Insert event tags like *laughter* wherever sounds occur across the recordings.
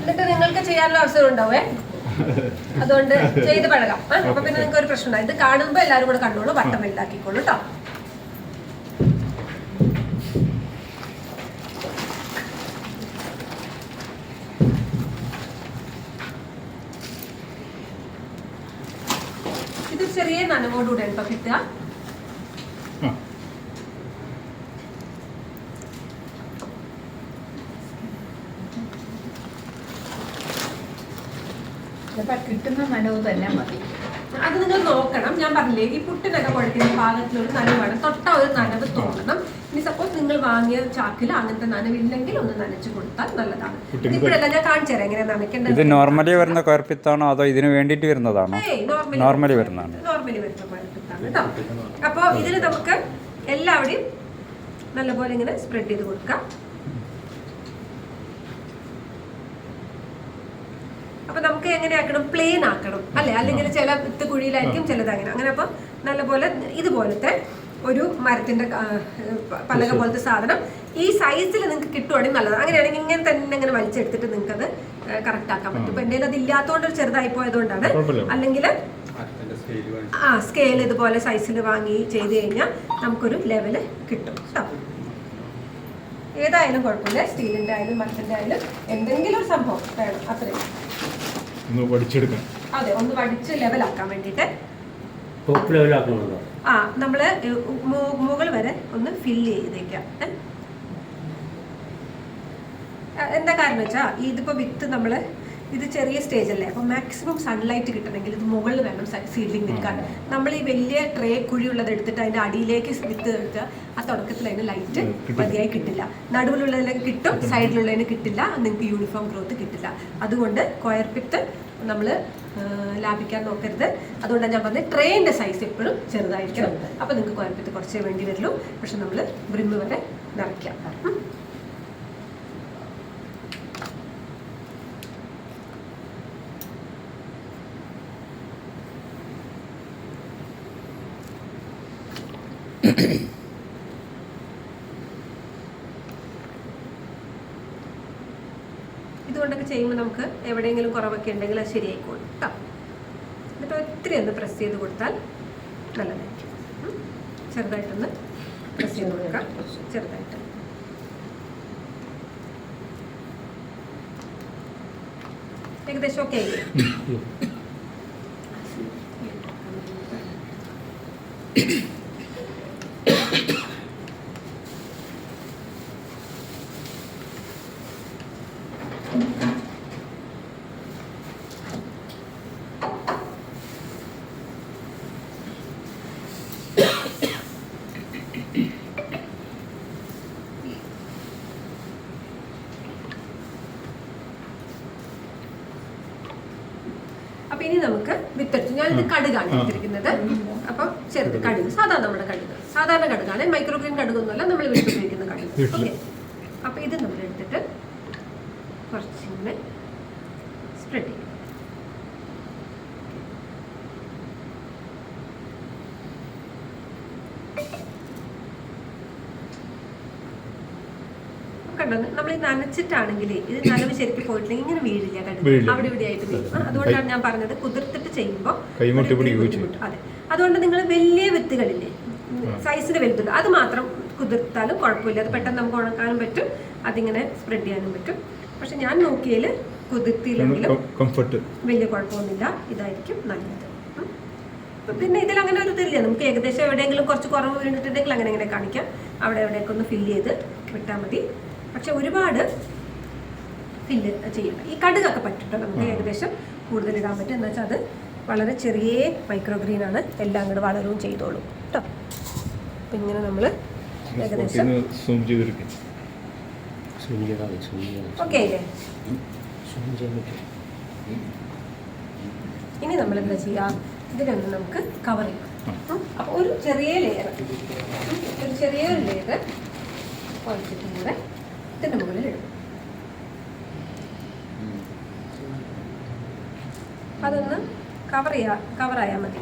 എന്നിട്ട് നിങ്ങൾക്ക് ചെയ്യാനുള്ള അവസരം ഉണ്ടാവേ. അതുകൊണ്ട് ചെയ്ത് പഴകാം. അപ്പൊ പിന്നെ നിങ്ങൾക്ക് ഒരു പ്രശ്നം ഉണ്ടാവും. ഇത് കാണുമ്പോ എല്ലാവരും കൂടെ കണ്ടോളൂ വട്ടം വലുതാക്കിക്കോളൂ കേട്ടോ ഇത് ചെറിയ നനവോടുകൂടെ കേട്ടോ കിട്ടുക. ചിലപ്പോൾ കിട്ടുന്ന നനവ് തന്നെ മതി. അത് നിങ്ങൾ നോക്കണം. ഞാൻ പറഞ്ഞില്ലേ ഈ പുട്ടിനൊക്കെ കുഴക്കുന്ന പാകത്തിലൊരു നനവാണ്. തൊട്ട ഒരു നനവ് തോന്നണം. ഇനി സപ്പോസ് നിങ്ങൾ വാങ്ങിയ ചാക്കിൽ അങ്ങനത്തെ നനവില്ലെങ്കിൽ ഒന്ന് നനച്ചു കൊടുത്താൽ നല്ലതാണ്. ഇപ്പോഴല്ല ഞാൻ കാണിച്ചു തരാം. എങ്ങനെ നനയ്ക്കേണ്ടത്? ഇത് നോർമലി വരുന്ന കുഴപ്പിത്താണോ? അതോ ഇതിന് വേണ്ടിയിട്ട് വരുന്നതാണോ? നോർമലി വരുന്നതാണ്. നോർമലി വരുന്ന കുഴപ്പിത്താണ് കേട്ടോ അപ്പോൾ ഇതിൽ നമുക്ക് എല്ലാവരുടെയും നല്ലപോലെ ഇങ്ങനെ സ്പ്രെഡ് ചെയ്ത് കൊടുക്കാം. അപ്പൊ നമുക്ക് എങ്ങനെ ആക്കണം പ്ലെയിൻ ആക്കണം അല്ലെ? അല്ലെങ്കിൽ ചില വിത്ത് കുഴിയിലായിരിക്കും ചിലത് അങ്ങനെ. അങ്ങനെ അപ്പൊ നല്ലപോലെ ഇതുപോലത്തെ ഒരു മരത്തിന്റെ പലക പോലത്തെ സാധനം ഈ സൈസിൽ നിങ്ങൾക്ക് കിട്ടുവാണെങ്കിൽ നല്ലതാണ് അങ്ങനെയാണെങ്കിൽ ഇങ്ങനെ തന്നെ ഇങ്ങനെ വലിച്ചെടുത്തിട്ട് നിങ്ങൾക്ക് അത് കറക്റ്റ് ആക്കാൻ പറ്റും. ഇപ്പൊ എന്റെ അത് ഇല്ലാത്തതുകൊണ്ട് ഒരു ചെറുതായി പോയതുകൊണ്ടാണ് അല്ലെങ്കിൽ ആ സ്കെയിൽ ഇതുപോലെ സൈസിൽ വാങ്ങി ചെയ്ത് കഴിഞ്ഞാൽ നമുക്കൊരു ലെവൽ കിട്ടും കേട്ടോ ഏതായാലും കുഴപ്പമില്ല. സ്റ്റീലിന്റെ ആയാലും മരത്തിന്റെ ആയാലും എന്തെങ്കിലും ഒരു സംഭവം വേണം. അത്രയും ഒന്ന് പഠിച്ചെടുക്കാം അതെ ഒന്ന് വടിച്ച് ലെവലാക്കാൻ വേണ്ടിയിട്ട്. ടോപ്പ് ലെവലാക്കണമല്ലോ ആ നമ്മൾ മുകൾ വരെ ഒന്ന് ഫില്ല് ചെയ്തേക്കാം. എന്താ കാരണം വെച്ചാ ഇതിപ്പോ വിത്ത് നമ്മൾ ഇത് ചെറിയ സ്റ്റേജ് അല്ലേ? അപ്പൊ മാക്സിമം സൺലൈറ്റ് കിട്ടണമെങ്കിൽ ഇത് മുകളിൽ വേണം സീഡ്ലിംഗ് നിൽക്കാൻ. നമ്മൾ ഈ വലിയ ട്രേ കുഴിയുള്ളത് എടുത്തിട്ട് അതിന്റെ അടിയിലേക്ക് വിത്ത് എടുക്കുക ആ തുടക്കത്തിൽ അതിന് ലൈറ്റ് മതിയായി കിട്ടില്ല. നടുവിലുള്ളതിലേക്ക് കിട്ടും സൈഡിലുള്ളതിന് കിട്ടില്ല. നിങ്ങൾക്ക് യൂണിഫോം ഗ്രോത്ത് കിട്ടില്ല. അതുകൊണ്ട് കൊയർ പിത്ത് നമ്മൾ ലാഭിക്കാൻ നോക്കരുത്. അതുകൊണ്ടാണ് ഞാൻ പറഞ്ഞത് ട്രെയിന്റെ സൈസ് എപ്പോഴും ചെറുതായിരിക്കണം. അപ്പോൾ നിങ്ങൾക്ക് കുഴപ്പത്തിൽ പിത്ത് കുറച്ചേ വേണ്ടി വരുള്ളൂ. പക്ഷെ നമ്മൾ ബ്രിമ്മ് വരെ നിറയ്ക്കാം. ചെയ്യുമ്പോൾ നമുക്ക് എവിടെയെങ്കിലും കുറവൊക്കെ ഉണ്ടെങ്കിൽ അത് ശരിയായിക്കോളും കേട്ടോ എന്നിട്ട് ഒത്തിരി ഒന്ന് പ്രസ് ചെയ്ത് കൊടുത്താൽ നല്ലതായിരിക്കും. ചെറുതായിട്ടൊന്ന് പ്രസ് ചെയ്ത് കൊടുക്കാം. ചെറുതായിട്ട്. ഏകദേശം ഓക്കെ ആയില്ലേ അപ്പൊ ഇനി നമുക്ക് വിത്തെടുത്ത് ഞാനിത് കടുകാണ്. എടുത്തിരിക്കുന്നത്. അപ്പം ചെറുത് കടുക് സാധാരണ നമ്മുടെ കടുക്. സാധാരണ കടുകാണ് മൈക്രോഗ്രീൻ കടുകൊന്നുമല്ല നമ്മൾ വീട്ടിൽ ഉപയോഗിക്കുന്ന കടുക് ഓക്കെ അപ്പൊ ഇത് നമ്മൾ എടുത്തിട്ട് കുറച്ചിങ്ങനെ സ്പ്രെഡ് ചെയ്യും കണ്ടോ നമ്മൾ ഈ നനച്ചിട്ടാണെങ്കിൽ ഇത് നനവ് ശരിക്കും പോയിട്ടില്ല. ഇങ്ങനെ വീഴില്ല വീഴില്ല. അവിടെ ഇവിടെ ആയിട്ട് വീഴും. അതുകൊണ്ടാണ് ഞാൻ പറഞ്ഞത് കുതിർത്തിട്ട് ചെയ്യുമ്പോൾ അതെ. അതുകൊണ്ട് നിങ്ങൾ വലിയ വിത്തുകളില്ലേ. സൈസിന് വലുതുണ്ട് അത് മാത്രം കുതിർത്താലും കുഴപ്പമില്ല. അത് പെട്ടെന്ന് നമുക്ക് ഉണക്കാനും പറ്റും. അതിങ്ങനെ സ്പ്രെഡ് ചെയ്യാനും പറ്റും. പക്ഷെ ഞാൻ നോക്കിയതിൽ കുതിർത്തിയില്ലെങ്കിലും വലിയ കുഴപ്പമൊന്നുമില്ല. ഇതായിരിക്കും നല്ലത്. പിന്നെ ഇതിൽ അങ്ങനെ ഒരു ഇതില്ല. നമുക്ക് ഏകദേശം എവിടെയെങ്കിലും കുറച്ച് കുറവ് വീണിട്ടുണ്ടെങ്കിൽ അങ്ങനെ അങ്ങനെ കാണിക്കാം. അവിടെ എവിടെയൊക്കെ ഒന്ന് ഫില്ല് ചെയ്ത് വിട്ടാൽ മതി. പക്ഷെ ഒരുപാട് ഫില്ല് ചെയ്യണം ഈ കടുകൊക്കെ പറ്റിട്ടോ? നമുക്ക് ഏകദേശം കൂടുതൽ ഇടാൻ പറ്റും. എന്ന് വെച്ചാൽ അത് വളരെ ചെറിയ മൈക്രോ ഗ്രീൻ ആണ്. എല്ലാം കൂടെ വളരവും ചെയ്തോളും. കേട്ടോ അപ്പം ഇങ്ങനെ നമ്മൾ ഏകദേശം. ഓക്കെ അല്ലേ? ഇനി നമ്മൾ എന്താ ചെയ്യുക ഇതിനൊന്ന് നമുക്ക് കവർ ചെയ്യാം. അപ്പൊ അപ്പോൾ ഒരു ചെറിയ ലെയർ ഒരു ചെറിയ ലെയർ കുറച്ചിട്ടുണ്ട് കൂടെ ഇതിന്റെ മുകളിൽ ഇടും. അതൊന്ന് കവർ ചെയ്യാ കവറായാൽ മതി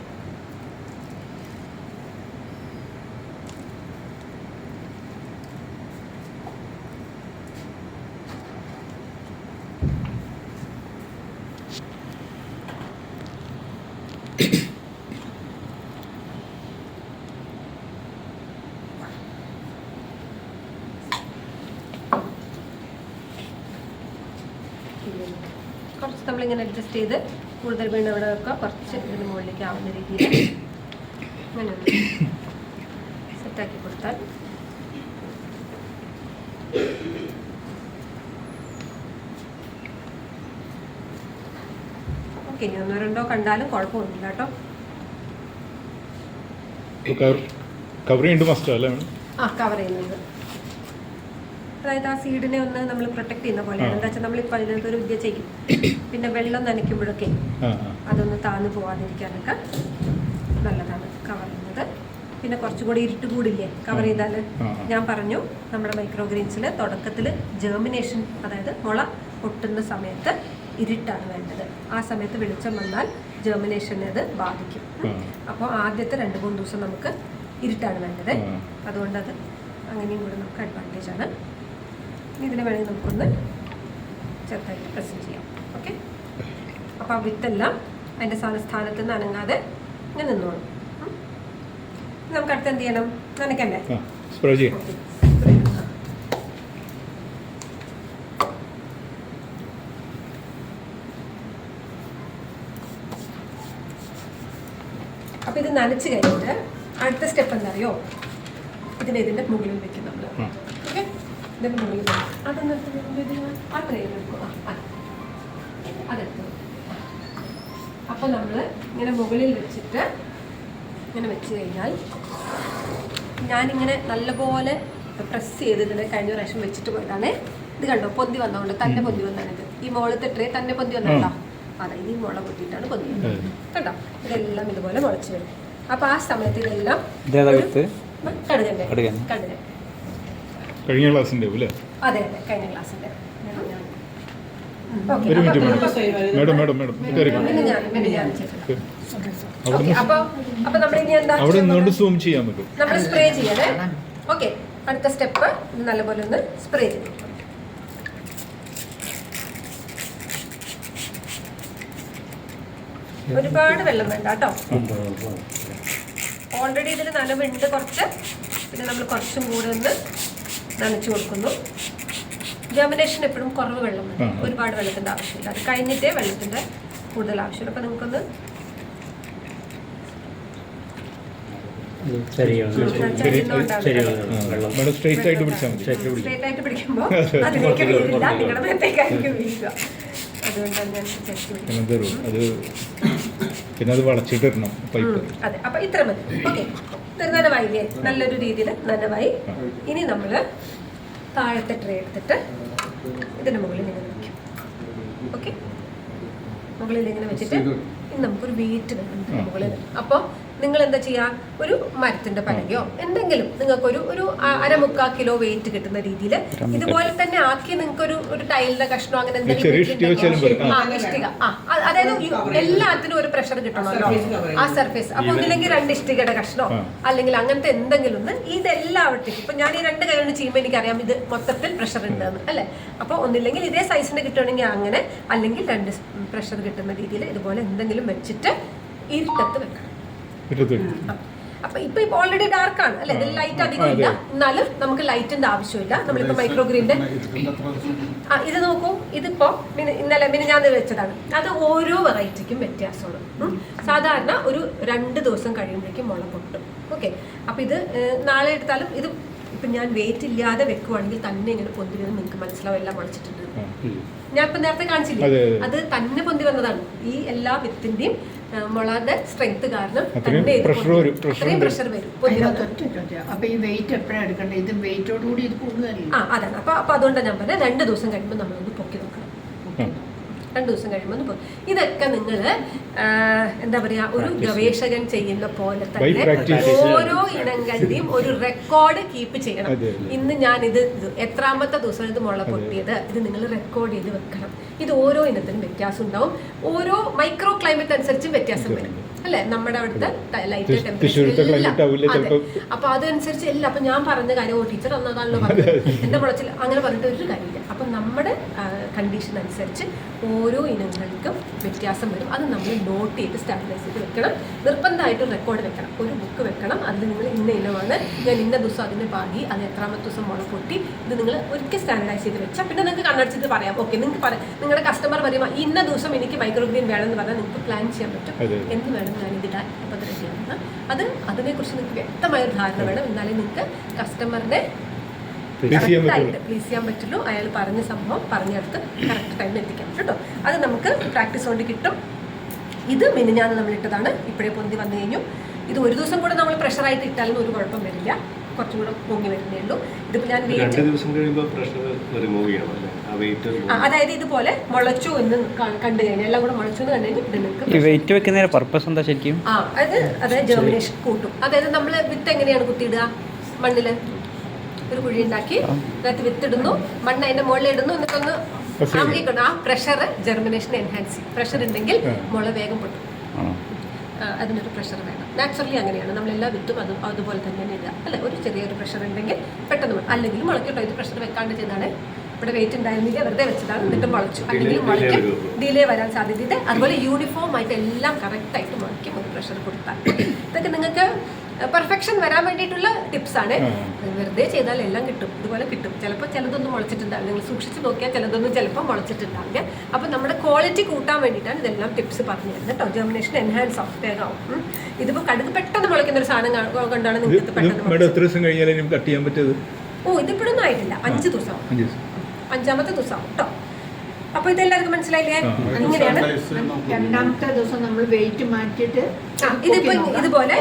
കുറച്ച് നമ്മളിങ്ങനെ അഡ്ജസ്റ്റ് ചെയ്ത് കൂടുതൽ വീണ് ഇവിടെ വെക്കുക കുറച്ച് ഇതിന് മുകളിലേക്ക് ആവുന്ന രീതിയിൽ അങ്ങനെ സെറ്റാക്കി കൊടുത്താൽ. ഓക്കെ ഇനി ഒന്നോ രണ്ടോ കണ്ടാലും കുഴപ്പമൊന്നുമില്ല കേട്ടോ. കവർ ചെയ്യുന്നുണ്ട് മസ്റ്റോ അല്ലേ? ആ കവർ ചെയ്യുന്നത് അതായത് ആ സീഡിനെ ഒന്ന് നമ്മൾ പ്രൊട്ടക്ട് ചെയ്യുന്ന പോലെ. എന്താ വെച്ചാൽ നമ്മളിപ്പോൾ അതിനകത്ത് ഒരു വിദ്യ ചെയ്യും. പിന്നെ വെള്ളം നനയ്ക്കുമ്പോഴൊക്കെ അതൊന്ന് താന്നു പോവാതിരിക്കാനൊക്കെ നല്ലതാണ് കവർ ചെയ്യുന്നത്. പിന്നെ കുറച്ചും കൂടി ഇരുട്ട് കൂടില്ലേ കവർ. ചെയ്താൽ. ഞാൻ പറഞ്ഞു നമ്മുടെ മൈക്രോ ഗ്രീൻസിൽ തുടക്കത്തിൽ ജേർമിനേഷൻ അതായത് മുള പൊട്ടുന്ന സമയത്ത് ഇരുട്ടാണ് വേണ്ടത്. ആ സമയത്ത് വെളിച്ചം വന്നാൽ ജേർമിനേഷനെ അത് ബാധിക്കും. അപ്പോൾ ആദ്യത്തെ രണ്ട് മൂന്ന് ദിവസം നമുക്ക് ഇരുട്ടാണ് വേണ്ടത്. അതുകൊണ്ട് അത് അങ്ങനെയും കൂടെ നമുക്ക് അഡ്വാന്റേജ് ആണ്. ഇതിനെ വേണമെങ്കിൽ നമുക്കൊന്ന് ചെറുതായിട്ട് പ്രസന്റ് ചെയ്യാം. ഓക്കെ അപ്പോൾ ആ വിത്തെല്ലാം അതിന്റെ സ്ഥാന സ്ഥാനത്ത് നിന്ന് അനങ്ങാതെ ഇങ്ങനെ നിന്നോളും. നമുക്ക് അടുത്ത് എന്ത് ചെയ്യണം? നനയ്ക്കണ്ടേ? അപ്പൊ സ്പ്രേ ചെയ്യാം. അപ്പോൾ ഇത് നനച്ച് കഴിഞ്ഞിട്ട് അടുത്ത സ്റ്റെപ്പ് എന്താ അറിയോ? ഇതിനെ ഇതിന്റെ മുകളിൽ വെക്കും നമ്മൾ ഓക്കെ ഇതിന്റെ മുകളിൽ. അതൊന്ന് എടുത്ത് വെക്കുമ്പോൾ ഇതിന് ആ ട്രെയിൻ എടുക്കും. ആ. അതെടുത്തു. അപ്പോൾ നമ്മൾ ഇങ്ങനെ മുകളിൽ വെച്ചിട്ട് ഇങ്ങനെ വെച്ച് കഴിഞ്ഞാൽ ഞാനിങ്ങനെ നല്ലപോലെ പ്രസ് ചെയ്തിട്ടുണ്ട് കഴിഞ്ഞ പ്രാവശ്യം വെച്ചിട്ട് പോയതാണ്. ഇത് കണ്ടോ? പൊന്തി വന്നതുകൊണ്ട് തന്നെ പൊന്തി വന്നാണിത് ഈ മുകളത്തെ ട്രേ തന്നെ പൊന്തി വന്നോ അതെ ഈ മുള പൊട്ടിയിട്ടാണ് പൊന്തി വന്നത്. കേട്ടോ? കണ്ടോ ഇതെല്ലാം ഇതുപോലെ മുളച്ച് വരും. അപ്പോൾ ആ സമയത്ത് ഇതെല്ലാം കടുകണ്ടേ കടുകന്റെ കടുകൻ. കഴിഞ്ഞ ക്ലാസ്സിന്റെ അല്ലേ? അതെ അതെ കഴിഞ്ഞ ക്ലാസ്സിന്റെ. ഒരു minute madam. Madam madam madam അവിടെ അപ്പോൾ അപ്പോൾ നമ്മൾ ഇനി എന്താ അവിടെ നിന്നുകൊണ്ട് സൂം ചെയ്യാൻ നമുക്ക് നമ്മൾ സ്പ്രേ ചെയ്യണേ. ഓക്കെ അടുത്ത സ്റ്റെപ്പ് നല്ലപോലെ ഒന്ന് സ്പ്രേ ചെയ്യും ഒരുപാട് വെള്ളം വേണ്ട കേട്ടോ. ഓൾറെഡി ഇതിൽ നനവുണ്ട് കുറച്ച്. പിന്നെ നമ്മൾ കുറച്ചും കൂടെ ഒന്ന് നനച്ചു കൊടുക്കുന്നു. ജെർമിനേഷൻ എപ്പോഴും കുറവ് വെള്ളം മതി. ഒരുപാട് വെള്ളത്തിന്റെ ആവശ്യമില്ല. അത് കഴിഞ്ഞിട്ടേ വെള്ളത്തിന്റെ കൂടുതൽ ആവശ്യമുള്ളൂ. അപ്പൊ നിങ്ങൾക്കൊന്ന് ആയിട്ട് പിടിച്ചാൽ സ്ട്രേറ്റ് ആയിട്ട് പിടിക്കുമ്പോൾ *laughs* അതിലേക്ക് വീഴില്ല നിങ്ങളുടെ മേത്തേക്കായിരിക്കും വീഴുക. അതുകൊണ്ടാണ് ഞാൻ അത് പിന്നെ അത് വളച്ചിട്ടിടണം പൈപ്പ്. അതെ. അപ്പൊ ഇത്ര മതി. ഓക്കെ. നനവായില്ലേ നല്ലൊരു രീതിയിൽ നനവായി ഇനി നമ്മൾ താഴത്തെ ട്രേ എടുത്തിട്ട് ഇതിന്റെ മുകളിൽ ഇങ്ങനെ വെക്കും. ഓക്കെ. മുകളിൽ ഇങ്ങനെ വെച്ചിട്ട് ഇനി നമുക്കൊരു വെയിറ്റ് വേണം മുകളിൽ. അപ്പോൾ നിങ്ങൾ എന്താ ചെയ്യുക ഒരു മരത്തിന്റെ പഴകയോ? എന്തെങ്കിലും നിങ്ങൾക്കൊരു ഒരു ഒരു അരമുക്കാ കിലോ വെയിറ്റ് കിട്ടുന്ന രീതിയിൽ ഇതുപോലെ തന്നെ ആക്കി നിങ്ങൾക്ക് ഒരു ഒരു ടൈലിന്റെ കഷ്ണം അങ്ങനെ എന്തെങ്കിലും ഇഷ്ടിക ആ. ഇഷ്ടിക. ആ അതായത് എല്ലാത്തിനും ഒരു പ്രഷർ കിട്ടണമല്ലോ. ആ സർഫേസ് അപ്പൊ ഒന്നില്ലെങ്കിൽ രണ്ട് ഇഷ്ടികയുടെ കഷ്ണോ? അല്ലെങ്കിൽ അങ്ങനത്തെ എന്തെങ്കിലും ഒന്ന്. ഇതെല്ലാവട്ടേക്കും ഇപ്പൊ ഞാൻ ഈ രണ്ട് കൈ കൊണ്ട് ചെയ്യുമ്പോൾ എനിക്കറിയാം ഇത് മൊത്തത്തിൽ പ്രഷർ ഉണ്ടെന്ന്. അല്ലെ? അപ്പൊ ഒന്നില്ലെങ്കിൽ ഇതേ സൈസിന് കിട്ടുകയാണെങ്കിൽ അങ്ങനെ അല്ലെങ്കിൽ രണ്ട് പ്രഷർ കിട്ടുന്ന രീതിയിൽ ഇതുപോലെ എന്തെങ്കിലും വെച്ചിട്ട് ഇരുട്ടത്ത് വെക്കണം. അപ്പൊ ഇപ്പൊ ഇപ്പൊ ഓൾറെഡി ഡാർക്ക് ആണ്. അല്ലെ? ഇതിൽ ലൈറ്റ് അധികം ഇല്ല എന്നാലും നമുക്ക് ലൈറ്റിന്റെ ആവശ്യമില്ല. നമ്മളിപ്പോ മൈക്രോഗ്രീന്റെ ആ ഇത് നോക്കൂ. ഇതിപ്പോ ഇന്നലെ മിനി ഞാൻ വെച്ചതാണ്. അത് ഓരോ വെറൈറ്റിക്കും വ്യത്യാസമാണ്. സാധാരണ ഒരു രണ്ട് ദിവസം കഴിയുമ്പോഴേക്കും മുള പൊട്ടും. ഓക്കെ. അപ്പൊ ഇത് നാളെ എടുത്താലും ഇത് ഇപ്പൊ ഞാൻ വെയിറ്റ് ഇല്ലാതെ വെക്കുവാണെങ്കിൽ തന്നെ ഇങ്ങനെ പൊന്തി വന്ന് നിങ്ങൾക്ക് മനസ്സിലാവും. എല്ലാം മുളച്ചിട്ടുണ്ട്. ഞാൻ ഇപ്പൊ നേരത്തെ കാണിച്ചില്ലേ. അത് തന്നെ പൊന്തി വന്നതാണ്. ഈ എല്ലാ വിത്തിന്റെയും ആ, സ്ട്രെങ്ത് കാരണം തന്നെ ഇത്. അത്രയും പ്രഷർ വരും. അപ്പൊ ഈ വെയിറ്റ് എപ്പോഴാണ് എടുക്കേണ്ടത് ഇത് വെയിറ്റോട് കൂടി ഇത് കൂടുതലല്ലേ ആ അതാണ് അപ്പൊ അപ്പൊ അതുകൊണ്ടാണ് ഞാൻ പറഞ്ഞത് രണ്ട് ദിവസം കഴിയുമ്പോൾ നമ്മളൊന്ന് രണ്ട് ദിവസം കഴിയുമ്പോൾ പോകും ഇതൊക്കെ നിങ്ങൾ എന്താ പറയുക ഒരു ഗവേഷകൻ ചെയ്യുന്ന പോലെ തന്നെ. ഓരോ ഇനങ്ങളുടെയും ഒരു റെക്കോർഡ് കീപ്പ് ചെയ്യണം. ഇന്ന് ഞാൻ ഇത് ഇത് എത്രാമത്തെ ദിവസം ഇത് മുള പൊട്ടിയത് ഇത് നിങ്ങൾ റെക്കോർഡ് ചെയ്ത് വെക്കണം. ഇത് ഓരോ ഇനത്തിനും വ്യത്യാസം ഉണ്ടാവും. ഓരോ മൈക്രോ ക്ലൈമറ്റ് അനുസരിച്ചും വ്യത്യാസം വരും. അല്ലെ? നമ്മുടെ അവിടുത്തെ ലൈറ്റ് അപ്പൊ അതനുസരിച്ച് എല്ലാം. അപ്പൊ ഞാൻ പറഞ്ഞ കാര്യം ഓ ടീച്ചർ അന്നതാണല്ലോ പറഞ്ഞത്. എന്റെ മുളച്ചിൽ അങ്ങനെ പറഞ്ഞിട്ട് ഒരു കാര്യമില്ല. അപ്പൊ നമ്മുടെ കണ്ടീഷൻ അനുസരിച്ച് ഓരോ ഇനങ്ങൾക്കും വ്യത്യാസം വരും. അത് നമ്മൾ നോട്ട് ചെയ്ത് സ്റ്റാൻഡൈസ് ചെയ്ത് വെക്കണം. നിർബന്ധമായിട്ടും റെക്കോർഡ് വെക്കണം. ഒരു ബുക്ക് വെക്കണം. അതിൽ നിങ്ങൾ ഇന്ന ഇനമാണ്. ഞാൻ ഇന്ന ദിവസം അതിന് പാകി അത് എത്രാമത്തെ ദിവസം മുള പൊട്ടി ഇത് നിങ്ങൾ ഒരിക്കൽ സ്റ്റാൻഡൈസ് ചെയ്ത് വെച്ചാൽ പിന്നെ നിങ്ങൾക്ക് കണ്ണടിച്ചിട്ട് പറയാം. ഓക്കെ നിങ്ങൾക്ക് പറയാം. നിങ്ങളുടെ കസ്റ്റമർ പറയുമ്പോൾ ഇന്ന ദിവസം എനിക്ക് മൈക്രോഗ്രീൻ വേണമെന്ന് പറഞ്ഞാൽ നിങ്ങൾക്ക് പ്ലാൻ ചെയ്യാൻ പറ്റും. എന്ത് വേണം. ഞാൻ ഇതിടാൻ അപ്പോൾ അത് റെഡിയാണ് അത് അതിനെക്കുറിച്ച് നിങ്ങൾക്ക് വ്യക്തമായ ഒരു ധാരണ വേണം. എന്നാലേ നിങ്ങൾക്ക് കസ്റ്റമറിനെ കറക്റ്റായിട്ട് പ്ലീസ് ചെയ്യാൻ പറ്റുള്ളൂ. അയാൾ പറഞ്ഞ സംഭവം പറഞ്ഞെടുത്ത് കറക്റ്റ് ടൈമിൽ എത്തിക്കാം കേട്ടോ. അത് നമുക്ക് പ്രാക്ടീസ് കൊണ്ട് കിട്ടും. ഇത് മിനിഞ്ഞാന്ന് നമ്മളിട്ടതാണ് ഇപ്പോഴേ പൊന്തി വന്നു കഴിഞ്ഞു. ഇത് ഒരു ദിവസം കൂടെ നമ്മൾ പ്രഷറായിട്ട് ഇട്ടാലും ഒരു കുഴപ്പം വരില്ല. കുറച്ചും കൂടെ പൊങ്ങി വരുന്നേ ഉള്ളൂ. ഇതിപ്പോൾ ഞാൻ വെയിറ്റ് ദിവസം കഴിയുമ്പോൾ പ്രഷർ റിമൂവ് ചെയ്യണം അതായത് ഇതുപോലെ മുളച്ചു എന്ന് കണ്ടു കഴിഞ്ഞാൽ എല്ലാം കൂടെ മുളച്ചു എന്ന് കണ്ടു കഴിഞ്ഞാൽ ഈ വെയിറ്റ് വെക്കുന്നതിന്റെ പർപ്പസ് എന്താ ശരിക്കും? ആ അത് അതായത് ജെർമിനേഷൻ കൂട്ടും. അതായത് നമ്മൾ വിത്ത് എങ്ങനെയാണ് കുത്തിയിടുക? മണ്ണിൽ ഒരു കുഴി ഉണ്ടാക്കി അതിനകത്ത് വിത്തിടുന്നു മണ്ണ് അതിന്റെ മുകളിൽ ഇടുന്നു എന്നിട്ടൊന്ന് ആ പ്രഷർ ജെർമിനേഷൻ എൻഹാൻസ് ചെയ്യും. പ്രഷർ ഉണ്ടെങ്കിൽ മുള വേഗം പൊട്ടും. അതിനൊരു പ്രഷർ വേണം. നാച്ചുറലി അങ്ങനെയാണ്. നമ്മളെല്ലാം വിത്തും അത് അതുപോലെ തന്നെ ഇടുക. അല്ലെ? ഒരു ചെറിയൊരു പ്രഷർ ഉണ്ടെങ്കിൽ പെട്ടെന്ന് അല്ലെങ്കിൽ മുളയ്ക്കട്ടോ ഇത് പ്രഷർ വെക്കാണ്ട് ചെയ്താണ്. ഇവിടെ വെയിറ്റ് ഉണ്ടായിരുന്നില്ല? വെറുതെ വെച്ചതാണ്. എന്നിട്ട് മുളച്ചു. അല്ലെങ്കിൽ മുളയ്ക്കും ഡിലേ വരാൻ സാധ്യതയുണ്ട് അതുപോലെ യൂണിഫോം ആയിട്ട് എല്ലാം കറക്റ്റായിട്ട് മുളയ്ക്കും. ഒരു പ്രഷർ കൊടുത്താൽ. ഇതൊക്കെ നിങ്ങൾക്ക് പെർഫെക്ഷൻ വരാൻ വേണ്ടിയിട്ടുള്ള ടിപ്സ് ആണ്. വെറുതെ ചെയ്താൽ എല്ലാം കിട്ടും. ഇതുപോലെ കിട്ടും. ചിലപ്പോൾ ചിലതൊന്നും മുളച്ചിട്ടുണ്ടാവില്ല. നിങ്ങൾ സൂക്ഷിച്ച് നോക്കിയാൽ ചിലതൊന്നും ചിലപ്പോൾ മുളച്ചിട്ടുണ്ടാവില്ല. അപ്പം നമ്മുടെ ക്വാളിറ്റി കൂട്ടാൻ വേണ്ടിയിട്ടാണ് ഇതെല്ലാം ടിപ്സ് പറഞ്ഞു തരുന്നത് കേട്ടോ. ജെർമിനേഷൻ എൻഹാൻസ് ആവും. വേഗമാവും ഉം. ഇതിപ്പോൾ കടുക് പെട്ടെന്ന് മുളയ്ക്കുന്ന ഒരു സാധനം കൊണ്ടാണ് നിങ്ങൾക്ക് പെട്ടെന്ന് എത്ര ദിവസം കട്ട് ചെയ്യാൻ പറ്റിയത്? ഓ ഇതിപ്പോഴൊന്നും ആയിട്ടില്ല. അഞ്ച് ദിവസം അഞ്ച് ദിവസം. അഞ്ചാമത്തെ ദിവസം കേട്ടോ. അപ്പോൾ ഇതെല്ലാവർക്കും മനസ്സിലായില്ലേ? അങ്ങനെയാണ്. ഇങ്ങനെയാണ് രണ്ടാമത്തെ ദിവസം നമ്മൾ വെയിറ്റ് മാറ്റിട്ട് ഇതിപ്പോ ഇതുപോലെ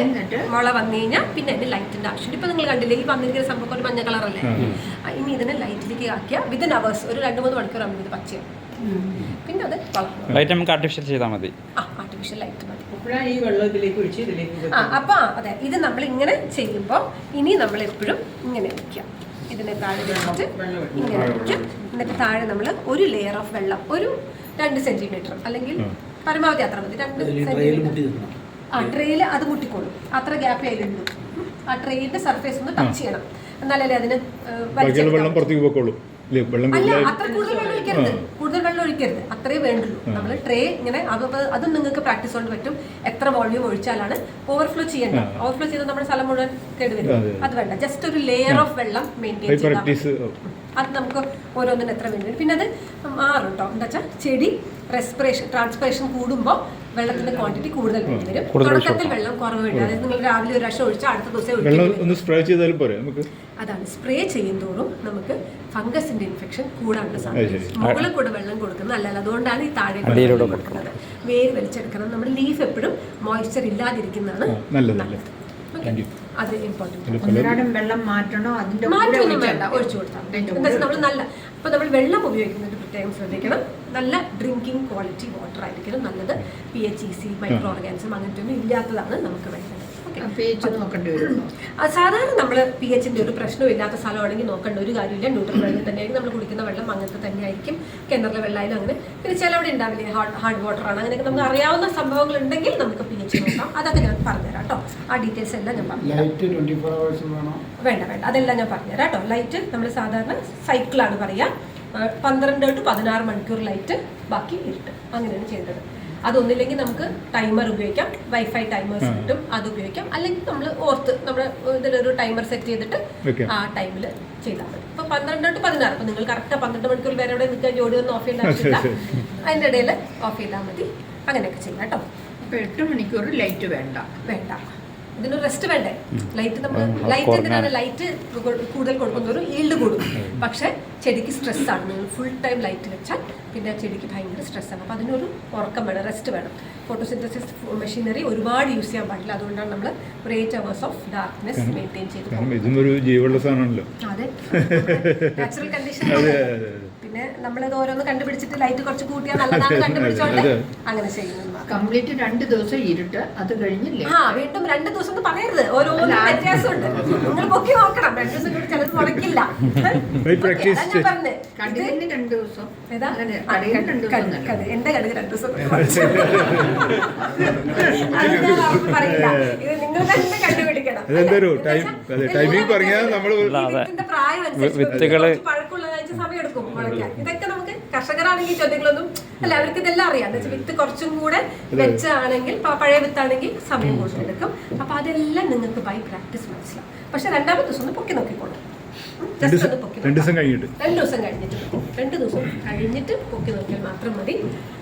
മുള വന്നു കഴിഞ്ഞാൽ പിന്നെ അതിന്റെ ലൈറ്റിന്റെ ആവശ്യം ഇപ്പൊ നിങ്ങൾ കണ്ടില്ലേ ഈ വന്നിരിക്കുന്ന സംഭവം ഒരു മഞ്ഞ കളറല്ലേ ഇനി ഇതിനെ ലൈറ്റിലേക്ക് ആക്കിയ വിതിൻ അവേഴ്സ് ഒരു രണ്ട് മൂന്ന് മണിക്കൂർ ആകുമ്പോൾ ഇത് പച്ച പിന്നെ അത് ലൈറ്റ് നമുക്ക് ആർട്ടിഫിഷ്യൽ ചെയ്താൽ മതി. ആർട്ടിഫിഷ്യൽ ലൈറ്റ് മതി. അപ്പോഴാണ് ഈ വെള്ളം ഇതിലേക്ക് ഒഴിച്ച് ഇതിലേക്ക് ആ അപ്പൊ അതെ ഇത് നമ്മൾ ഇങ്ങനെ ചെയ്യുമ്പോൾ ഇനി നമ്മൾ എപ്പോഴും ഇങ്ങനെ വെക്കാം. ഇതിനെ താഴെ വെച്ചിട്ട് ഇങ്ങനെ വയ്ക്കും എന്നിട്ട് താഴെ നമ്മൾ ഒരു ലെയർ ഓഫ് വെള്ളം ഒരു രണ്ട് സെന്റിമീറ്റർ അല്ലെങ്കിൽ പരമാവധി അത്ര മതി. രണ്ട് സെന്റിമീറ്റർ ആ ട്രെയിൽ അത് മുട്ടിക്കോളും. അത്ര ഗ്യാപ്പ് അതിലുള്ളൂ ആ ട്രെയിലിന്റെ സർഫേസ് ഒന്ന് ടച്ച് ചെയ്യണം. എന്നാലല്ലേ അതിന് വെള്ളം പുറത്തേക്ക് പോയിക്കോളൂ. വെള്ളം അല്ല അത്ര കൂടുതൽ വെള്ളം വെള്ളം ഒഴിക്കരുത് അത്രേ വേണ്ടുള്ളൂ. നമ്മൾ ട്രേ ഇങ്ങനെ അത് നിങ്ങൾക്ക് പ്രാക്ടീസ് കൊണ്ട് പറ്റും. എത്ര വോള്യൂം ഒഴിച്ചാലാണ് ഓവർഫ്ലോ ചെയ്യേണ്ടത്. ഓവർഫ്ലോ ചെയ്താൽ നമ്മുടെ സ്ഥലം മുഴുവൻ കേടുവരും അത് വേണ്ട. ജസ്റ്റ് ഒരു ലെയർ ഓഫ് വെള്ളം മെയിന്റെയിൻ ചെയ്യാം ചെയ്താൽ അത് നമുക്ക് ഓരോന്നിനും എത്ര വേണ്ടി വരും. പിന്നെ അത് മാറും കേട്ടോ എന്താ വെച്ചാൽ ചെടി റെസ്പിറേഷൻ ട്രാൻസ്പിറേഷൻ കൂടുമ്പോൾ വെള്ളത്തിന്റെ ക്വാണ്ടിറ്റി കൂടുതൽ വരും. തുടക്കത്തിൽ വെള്ളം കുറവ് വേണ്ടി അതായത് നിങ്ങൾ രാവിലെ ഒരു പ്രാവശ്യം ഒഴിച്ചാൽ അടുത്ത ദിവസം വെള്ളം ഒന്ന് സ്പ്രേ ചെയ്താലും പോരെ നമുക്ക്? അതാണ്. സ്പ്രേ ചെയ്യുന്നതോറും നമുക്ക് ഫംഗസിന്റെ ഇൻഫെക്ഷൻ കൂടാനുള്ള സാധ്യത. മുകളിൽ കൂടെ വെള്ളം കൊടുക്കുന്നത് അല്ലല്ല അതുകൊണ്ടാണ് ഈ താഴെ കൂടെ കൊടുക്കുന്നത്. വേര് വലിച്ചെടുക്കണം. നമ്മുടെ ലീഫ് എപ്പോഴും മോയ്സ്ചർ ഇല്ലാതിരിക്കുന്നതാണ് നല്ലത്. അത് ഇമ്പോർട്ടന്റ് വെള്ളം മാറ്റണോ? അതിന്റെ മാറ്റൊന്നും വേണ്ട. ഒഴിച്ചു കൊടുത്താൽ നമ്മൾ നല്ല അപ്പോൾ നമ്മൾ വെള്ളം ഉപയോഗിക്കുന്നത് പ്രത്യേകം ശ്രദ്ധിക്കണം. നല്ല ഡ്രിങ്കിങ് ക്വാളിറ്റി വാട്ടർ ആയിരിക്കണം നല്ലത്. P H E C microorganism അങ്ങനത്തെ ഒന്നും ഇല്ലാത്തതാണ് നമുക്ക് വേണ്ടത്. നോക്കേണ്ടി സാധാരണ നമ്മൾ പി എച്ചിന്റെ ഒരു പ്രശ്നവും ഇല്ലാത്ത സ്ഥലമാണെങ്കിൽ നോക്കേണ്ട. ഒരു കാര്യമില്ല. ന്യൂട്രൽ വെള്ളം തന്നെയായിരിക്കും. നമ്മൾ കുടിക്കുന്ന വെള്ളം അങ്ങനത്തെ തന്നെയായിരിക്കും. കിണറിലെ വെള്ളമായാലും അങ്ങനെ. പിന്നെ ചിലവിടെ ഉണ്ടാവില്ലേ? ഹാർഡ് ഹാർഡ് വാട്ടർ ആണ്. അങ്ങനെയൊക്കെ നമുക്ക് അറിയാവുന്ന സംഭവങ്ങൾ ഉണ്ടെങ്കിൽ നമുക്ക് പി എച്ച് നോക്കാം. അതൊക്കെ ഞാൻ പറഞ്ഞുതരാം കേട്ടോ. ആ ഡീറ്റെയിൽസ് എല്ലാം ഞാൻ പറഞ്ഞു വേണ്ട വേണ്ട. അതെല്ലാം ഞാൻ പറഞ്ഞുതരാം കേട്ടോ. ലൈറ്റ് നമ്മൾ സാധാരണ സൈക്കിളാണ് പറയുക. പന്ത്രണ്ട് ടു പതിനാറ് മണിക്കൂർ ലൈറ്റ് ബാക്കി ഇരുട്ട്. അങ്ങനെയാണ് ചെയ്യേണ്ടത്. അതൊന്നില്ലെങ്കിൽ നമുക്ക് ടൈമർ ഉപയോഗിക്കാം. വൈഫൈ ടൈമേഴ്സ് കിട്ടും. അത് ഉപയോഗിക്കാം. അല്ലെങ്കിൽ നമ്മൾ ഓർത്ത് നമ്മുടെ ഇതിലൊരു ടൈമർ സെറ്റ് ചെയ്തിട്ട് ആ ടൈമിൽ ചെയ്താൽ മതി. ഇപ്പൊ പന്ത്രണ്ട് ടു പതിനാറ്. അപ്പൊ നിങ്ങൾ കറക്റ്റ് പന്ത്രണ്ട് മണിക്കൂർ വരെ അവിടെ നിൽക്കാൻ ജോലി ഒന്നും ഓഫ് ചെയ്യേണ്ട ആവശ്യമില്ല. അതിന്റെ ഇടയിൽ ഓഫ് ചെയ്താൽ മതി. അങ്ങനെയൊക്കെ ചെയ്യാം കേട്ടോ. അപ്പൊ എട്ട് മണിക്കൂർ ലൈറ്റ് വേണ്ട. വേണ്ട. ഇതിന് റെസ്റ്റ് വേണ്ടേ? ലൈറ്റ് നമ്മൾ. ലൈറ്റ് എന്തിനാണ് ലൈറ്റ് കൂടുതൽ കൊടുക്കുന്നതോറും ഈൽഡ് കൂടും. പക്ഷേ ചെടിക്ക് സ്ട്രെസ് ആണ്. നിങ്ങൾ ഫുൾ ടൈം ലൈറ്റ് വെച്ചാൽ പിന്നെ ചെടിക്ക് ഭയങ്കര സ്ട്രെസ് ആണ്. അപ്പോൾ അതിനൊരു ഉറക്കം വേണം റെസ്റ്റ് വേണം. ഫോട്ടോസിന്തസിസ് മെഷീനറി ഒരുപാട് യൂസ് ചെയ്യാൻ പാടില്ല. അതുകൊണ്ടാണ് നമ്മൾ ഒരു eight hours of darkness maintain ചെയ്ത്. ഇതും ഒരു സാധനമാണല്ലോ. അതെ. നാച്ചുറൽ കണ്ടീഷൻ പിന്നെ നമ്മളിത് ഓരോന്ന് കണ്ടുപിടിച്ചിട്ട് ലൈറ്റ് കുറച്ച് കൂട്ടിയാൽ നല്ലതാണ് കണ്ടുപിടിച്ചോണ്ട്. അങ്ങനെ ചെയ്യുന്നത് കംപ്ലീറ്റ് രണ്ട് ദിവസം ഇരുട്ട് അത് കഴിഞ്ഞില്ലേ? ആ വീണ്ടും രണ്ട് ദിവസം എന്ന് പറയരുത്. ഓരോ. വ്യത്യാസമുണ്ട്. നിങ്ങൾ പൊക്കി നോക്കണം. രണ്ട് ദിവസം കൂടി ചിലത്. ഇത് കടുകിന് രണ്ട് ദിവസം. എന്റെ കടുക് രണ്ട് ദിവസം *laughs* പറയില്ല. ഇത് നിങ്ങൾ തന്നെ കണ്ടുപിടിക്കണം. ടൈമിംഗ് പറഞ്ഞാൽ നമ്മൾ വിത്തുകൾ പഴക്കമുള്ളതായിട്ട് സമയം എടുക്കും ഇതൊക്കെ കർഷകരാണെങ്കിൽ ചോദ്യങ്ങളൊന്നും അല്ല അവർക്ക് ഇതെല്ലാം അറിയാം. എന്ന് വെച്ചാൽ വിത്ത് കുറച്ചും കൂടെ വെച്ചാണെങ്കിൽ പഴയ വിത്താണെങ്കിൽ സമയം കൂടുതലെടുക്കും അപ്പൊ അതെല്ലാം നിങ്ങൾക്ക് ബൈ പ്രാക്ടീസ് മനസ്സിലാവും. പക്ഷെ രണ്ടാമത്തെ ദിവസം ഒന്ന് പൊക്കി നോക്കിക്കോളും രണ്ട് ദിവസം രണ്ട് ദിവസം കഴിഞ്ഞിട്ട്. രണ്ട് ദിവസം കഴിഞ്ഞിട്ട് രണ്ട് ദിവസം കഴിഞ്ഞിട്ട് പൊക്കി നോക്കിയാൽ മാത്രം മതി.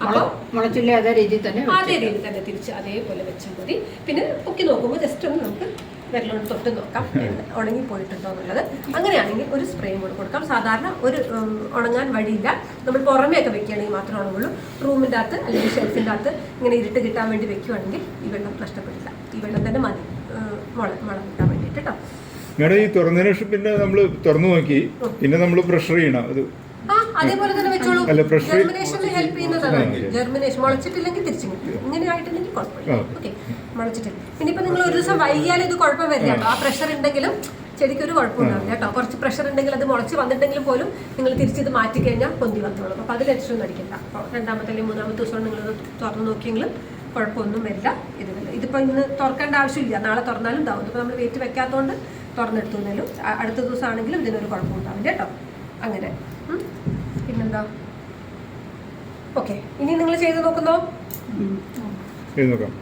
അപ്പോൾ മുളച്ചില്ല അതേ രീതിയിൽ തന്നെ അതേ രീതിയിൽ തന്നെ തിരിച്ച് അതേപോലെ വെച്ചാൽ മതി. പിന്നെ പൊക്കി നോക്കുമ്പോൾ ജസ്റ്റ് ഒന്ന് നമുക്ക് വിരലോട് തൊട്ട് നോക്കാം. ഉണങ്ങി പോയിട്ടുണ്ടോ എന്നുള്ളത്. അങ്ങനെയാണെങ്കിൽ ഒരു സ്പ്രേയും കൂടെ കൊടുക്കാം. സാധാരണ ഒരു ഉണങ്ങാൻ വഴിയില്ല. നമ്മൾ പുറമേ ഒക്കെ വെക്കുകയാണെങ്കിൽ മാത്രമേ ഉണങ്ങുള്ളൂ. റൂമിന്റെ അകത്ത് അല്ലെങ്കിൽ ഷെൽഫിന്റെ അകത്ത് ഇങ്ങനെ ഇരുട്ട് കിട്ടാൻ വേണ്ടി വെക്കുകയാണെങ്കിൽ ഈ വെള്ളം നഷ്ടപ്പെടില്ല. ഈ വെള്ളം തന്നെ മതി. മുള മുള കിട്ടാൻ വേണ്ടിയിട്ട് കേട്ടോ നിങ്ങളുടെ ഈ തുറന്നതിന് ശേഷം പിന്നെ നമ്മൾ തുറന്നു നോക്കി. പിന്നെ നമ്മൾ പ്രഷർ ചെയ്യണം. അത് അതേപോലെ തന്നെ വെച്ചോളൂ. ജെർമിനേഷനിൽ ഹെൽപ്പ് ചെയ്യുന്നതാണ്. ജെർമിനേഷൻ മുളച്ചിട്ടില്ലെങ്കിൽ തിരിച്ചു ഇങ്ങനെ ആയിട്ടില്ലെങ്കിൽ കുഴപ്പമില്ല. ഓക്കെ. മുളച്ചിട്ടില്ല. പിന്നെ ഇപ്പൊ നിങ്ങൾ ഒരു ദിവസം ഇത് കുഴപ്പം വരില്ല കേട്ടോ ആ പ്രഷർ ഉണ്ടെങ്കിലും ചെടിക്ക് ഒരു കുഴപ്പമുണ്ടാവില്ല കേട്ടോ. കുറച്ച് പ്രഷർ ഉണ്ടെങ്കിൽ അത് മുളച്ച് പോലും നിങ്ങൾ തിരിച്ചിത് മാറ്റി കഴിഞ്ഞാൽ പൊന്തി വന്നോളും. അപ്പോൾ അടിക്കണ്ട. അപ്പോൾ രണ്ടാമത്തെ അല്ലെങ്കിൽ മൂന്നാമത്തെ ദിവസം നിങ്ങൾ തുറന്നു നോക്കിയെങ്കിലും കുഴപ്പമൊന്നും വരില്ല. ഇതിപ്പോ ഇതിപ്പോൾ ഇന്ന് തുറക്കേണ്ട ആവശ്യമില്ല. നാളെ തുറന്നാലും ഇതാവും. ഇപ്പോൾ നമ്മൾ വെയിറ്റ് വെക്കാത്തതുകൊണ്ട് തുറന്നെടുത്തു എന്നാലും അടുത്ത ദിവസം ആണെങ്കിലും ഇതിനൊരു കുഴപ്പമുണ്ടാവില്ല കേട്ടോ. അങ്ങനെ. പിന്നെന്താ? ഓക്കെ. ഇനി നിങ്ങൾ ചെയ്ത് നോക്കുന്നോ? നോക്കാം.